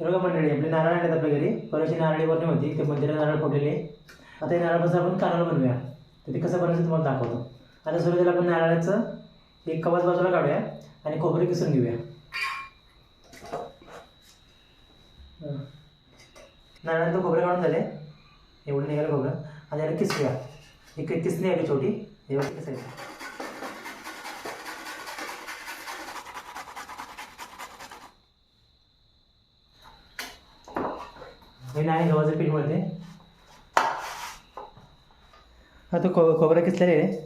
तर बघा मंडळी आपले नारळ आणत आपल्या घरी. परवाची नारळी बनली होती ते मंदिरात नारळ फोडलेले आता हे नारळापासून आपण कानाला बनवूया. तर ते कसं बनवायचं तुम्हाला दाखवतो. आता सुरुवातीला आपण नारळाचं एक कवच बाजूला काढूया आणि खोबरे किसून घेऊया. नारळाचं खोबरे काढून झाले. एवढं निघालं खोबरं. आणि याला किसूया. एक किसणी आली छोटी. एवढी किसायची. हे नाही गव्हाचं पीठ मिळते हा तो खो खोबरं किसलेलं आहे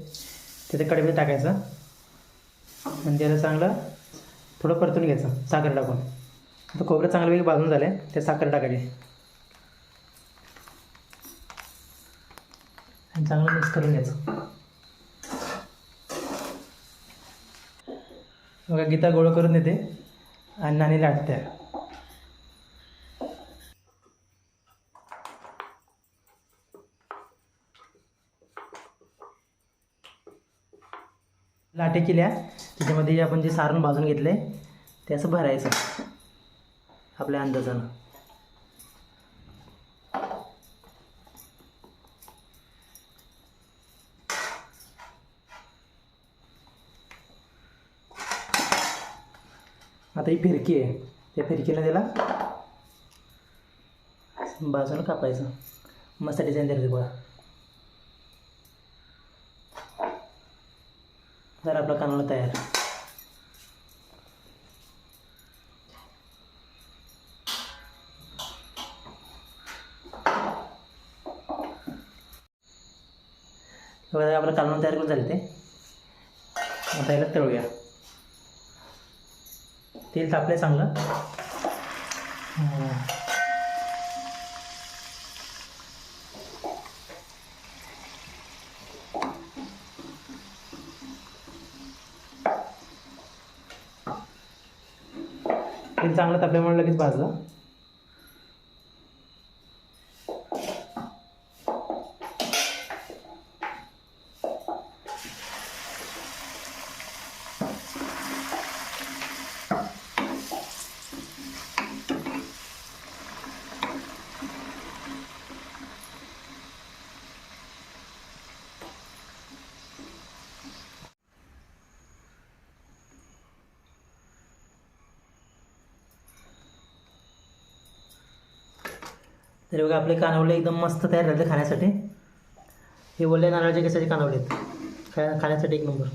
तिथे कढईमध्ये टाकायचं. आणि त्याला चांगलं थोडं परतून घ्यायचं साखर टाकून. आता खोबरं चांगल्यापैकी भाजून झालं आहे ते साखर टाकायची. आणि चांगलं मिक्स करून घ्यायचं. बघा गीता गोळ करून देते आणि नाणी लाटते लाटे केल्या. त्याच्यामध्ये जे आपण जे सारण भाजून घेतले ते असं भरायचं. आपल्या अंदाजानं. आता ही फिरकी आहे. त्या फिरकीनं त्याला बाजूला कापायचं. मस्त डिझाईन द्यायचं बघा. तर आपला कानाला तयार. बघा आपलं तयार करून झाले ते. आता याला तळूया. तेल तापलंय चांगलं. तेल चांगलं तापल्यामुळे लगेच भाजलं. तरी बघा आपले कानवले एकदम मस्त तयार झाले खाण्यासाठी. हे ओल्या नारळाचे केसाचे कानवले आहेत. खा खाण्यासाठी एक नंबर.